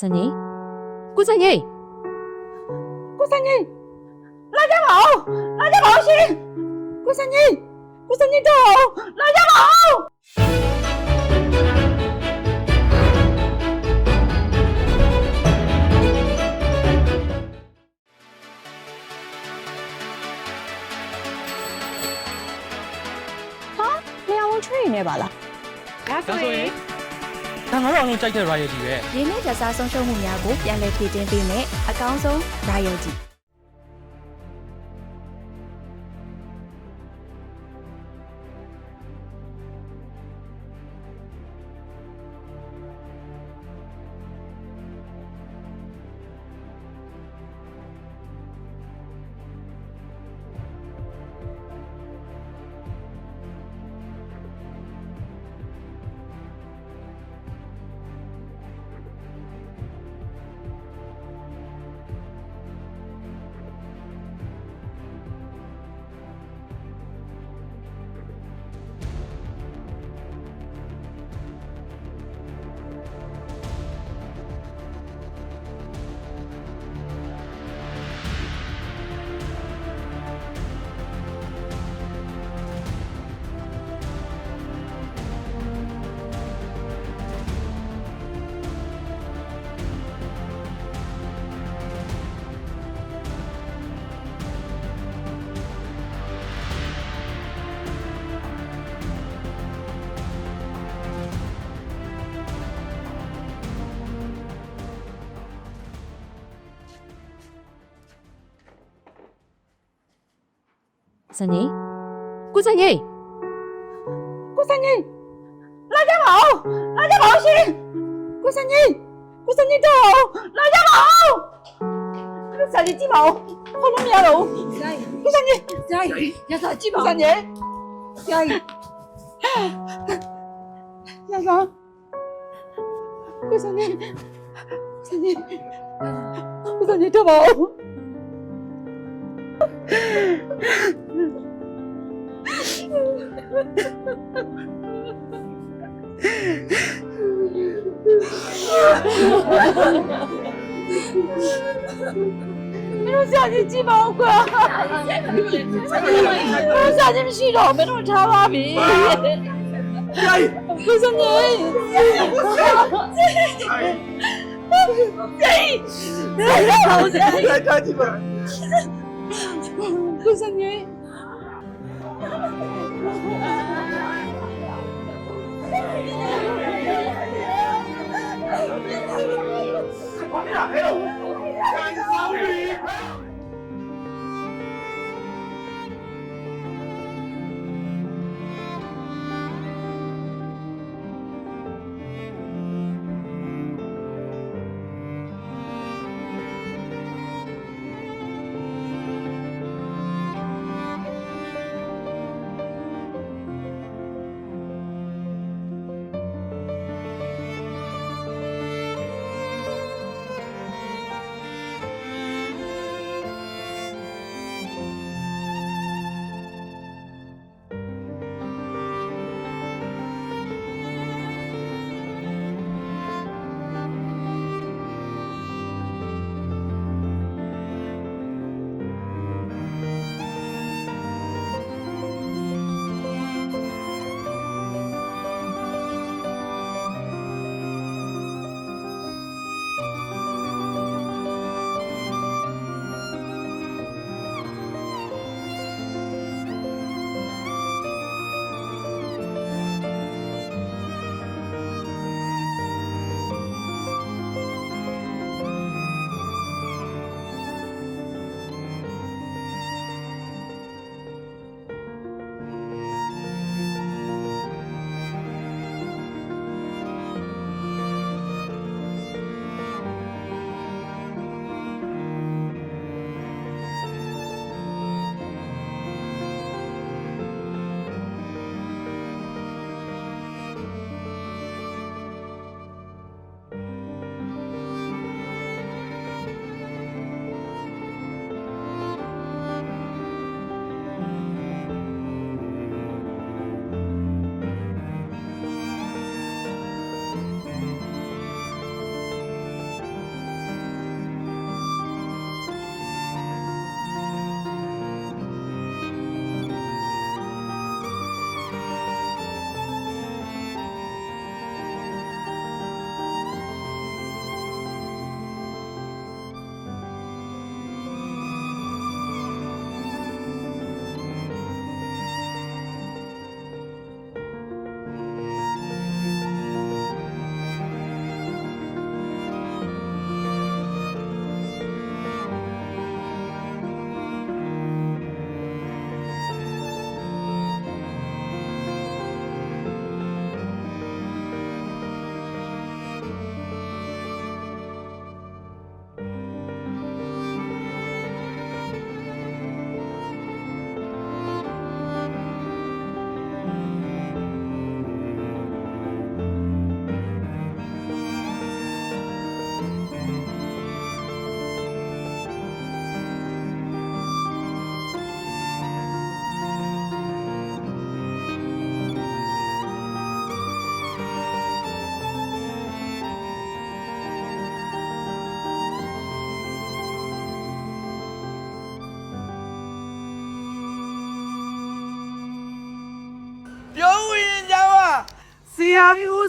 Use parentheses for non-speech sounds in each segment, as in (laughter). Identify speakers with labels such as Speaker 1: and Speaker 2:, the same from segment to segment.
Speaker 1: စံကြီးကိုစံကြီး
Speaker 2: ကိုစံကြီးလာကြပါဦးလာကြပါဦးရှင်ကိုစံကြီးကိုစံကြီးတော့လာကြပါဦး
Speaker 3: လျှော်ဝန် tree နေပါလား
Speaker 4: ဒါဆိုရင် ဒါငါတို့အလုံးကြိုက်တဲ့ royalty ပဲ
Speaker 3: ရင်းနှီးကြစားဆုံးရှုံးမှုများကိုပြန်လည်ဖြည့်တင်းပေးမယ်အကောင်းဆုံး royalty
Speaker 1: စနေကိုစနေ
Speaker 2: ကိုစနေလာကြပါဦးလာကြပါဦးရှင်ကိုစနေကိုစနေတော့လာကြပါဦးကိုစနေကြည့်ပါဦးဘာလို့မရတော့ဘူးဇိုင်းကို
Speaker 5: စနေဇိုင်းရသာ
Speaker 2: ကြ
Speaker 5: ည့်
Speaker 2: ပါဦး
Speaker 5: ကိုစ
Speaker 2: နေဇိုင်းရသာကိုစနေကိုစနေကိုစနေတော့ပါဦး မင်းတို့စာကြီးကြည့်ပါဦးကွာမင်းတို့စာကြီးမရှိတော့မင်းတို့ထားပါပြီကိုစနေ (laughs) 我们俩
Speaker 6: 陪了五，感伤愉快。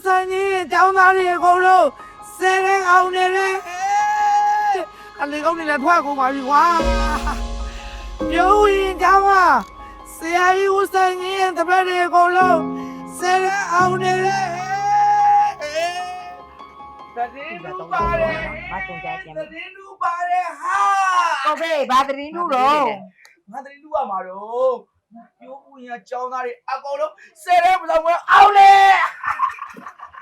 Speaker 6: စံကြီးကျောင်းသားတွေအကုန်လုံးဆယ်ရဲအောင်နေတယ်အလေကောင်းနေလည်းထွက်ကုန်ပါပြီကွာပြောရင်ကျောင်းကဆရာကြီးဦးစံကြီးရဲ့တပည့်တွေအကုန်လုံးဆယ်ရဲအောင်နေတယ်တည်င်းလူပါတယ်
Speaker 5: မတုံကြခြင်း
Speaker 6: တည်င်းလူပါတယ်ဟာ
Speaker 5: ကိုဖေးဘာတရင်တို့တော့
Speaker 6: ငါတည်းလူရမှာတော့ ပြောဦးရင်ကျောင်းသားတွေအကုန်လုံးဆယ်ရဲမဆောင်ဘူးအောင်လေ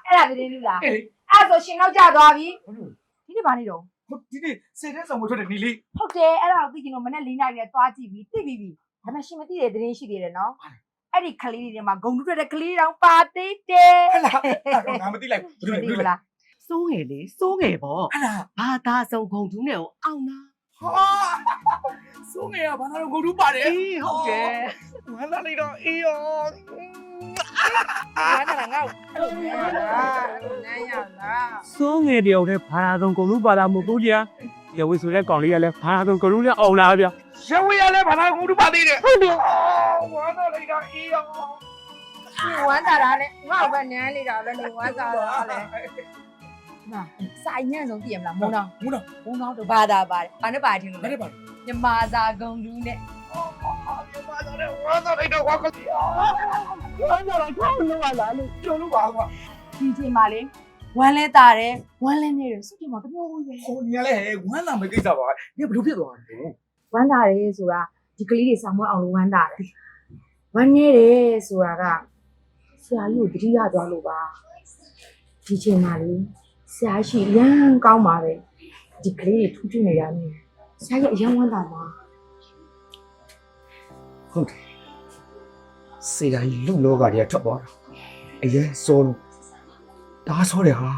Speaker 5: အဲ့ဒါတရင်တို့လားအဲ့ဆိုရှင်နောက်ကျသွားပြီဒီနေ့ဘာနေတော့
Speaker 6: ဒီနေ့ဆယ်ရဲဆောင်မထွက်တဲ့နီလေး
Speaker 5: ဟုတ်တယ်အဲ့ဒါကိုသိချင်လို့မနေ့၄နာရီနဲ့သွားကြည့်ပြီးသိပြီးပြီဒါပေမဲ့ရှင်မသိတဲ့တရင်ရှိသေးတယ်နော်အဲ့ဒီကလေးတွေထဲမှာဂုံတူထွက်တဲ့ကလေးတောင်ပါသေးတယ်
Speaker 6: ဟဲ့လားအဲ့တော့ငါမသိလိုက်ဘူး
Speaker 5: မ
Speaker 6: ဘယ်
Speaker 5: သိ
Speaker 6: လိုလဲ
Speaker 5: ဘူးလား
Speaker 7: စိုးငယ်လေစိုးငယ်ပေါ့
Speaker 6: ဟဲ့လား
Speaker 7: ဘာသာဆုံးဂုံတူးနဲ့ကိုအောင်နာ
Speaker 6: ဟာစိုးငယ်ကဘာသာတော့ဂုတ်တူးပါတယ်
Speaker 7: အေးဟုတ်တယ်
Speaker 6: ဝမ်းသာလိုက်တော့အေးရော
Speaker 5: ဘာနာငါ့ကိုအဲ့လိုနမ်းရလားနမ်းရလား
Speaker 4: စိုးငယ်တယောက်တည်းဘာသာဆုံးကုန်လို့ပါတာမဟုတ်ဘူးကြာရဝေဆိုတဲ့ကောင်လေးကလည်းဘာသာဆုံးကုန်လို့လည်းအောင်လာဗျာ
Speaker 6: ရဝေးရလဲဘာသာဂုတ်တူးပါသေးတယ်ဟုတ်တယ်ဝမ်းသာလိုက်တော့အေးရော
Speaker 5: နေဝမ်းသာတာနဲ့ငါ့ကိုပဲနမ်းနေတာပဲနေဝမ်းသာတာလေ နာစာညံ့ဆုံးသိရမလားမုံတော်
Speaker 6: မူတော့
Speaker 5: မုံတော်တို့ဘာသာပါတယ်ဘာနဲ့ပါတယ်ထင်လို့
Speaker 6: ဘာလဲပါ
Speaker 5: မြမာစာဂုံလူနဲ့
Speaker 6: ဝမ်းသာတယ်ဝမ်းသာလိုက်တော့ဝါကစီဝမ်းသာတော့ကောင်းလို့ပါလားလို့ပြောလို့ပါကွာ
Speaker 5: ဒီချိန်မှာလေဝမ်းလဲတာတယ်ဝမ်းလဲနေတယ်စုပြင်မှာတမျိုးပဲ
Speaker 6: ဟိုနေရာလဲဝမ်းသာမကိစ္စပါညဘယ်လိုဖြစ်သွားလဲ
Speaker 5: ဝမ်းသာတယ်ဆိုတာဒီကလေးတွေဆောင်မအောင်လို့ဝမ်းသာတယ်ဝမ်းနေတယ်ဆိုတာကဆရာကြီးကိုတတိယသွားလို့ပါဒီချိန်မှာလေ ဆရာရှိရမ်းကောင်းပါပဲဒီကလေးတွေထူးထူးနေတာမြင်ဆရာကြီးအယံဝမ်းသာပါ
Speaker 6: ဟုတ်တယ်စေရာကြီးလူလောကတွေကထွက်သွားတာအရင်စောလို့ဒါဆောတယ်ဟာ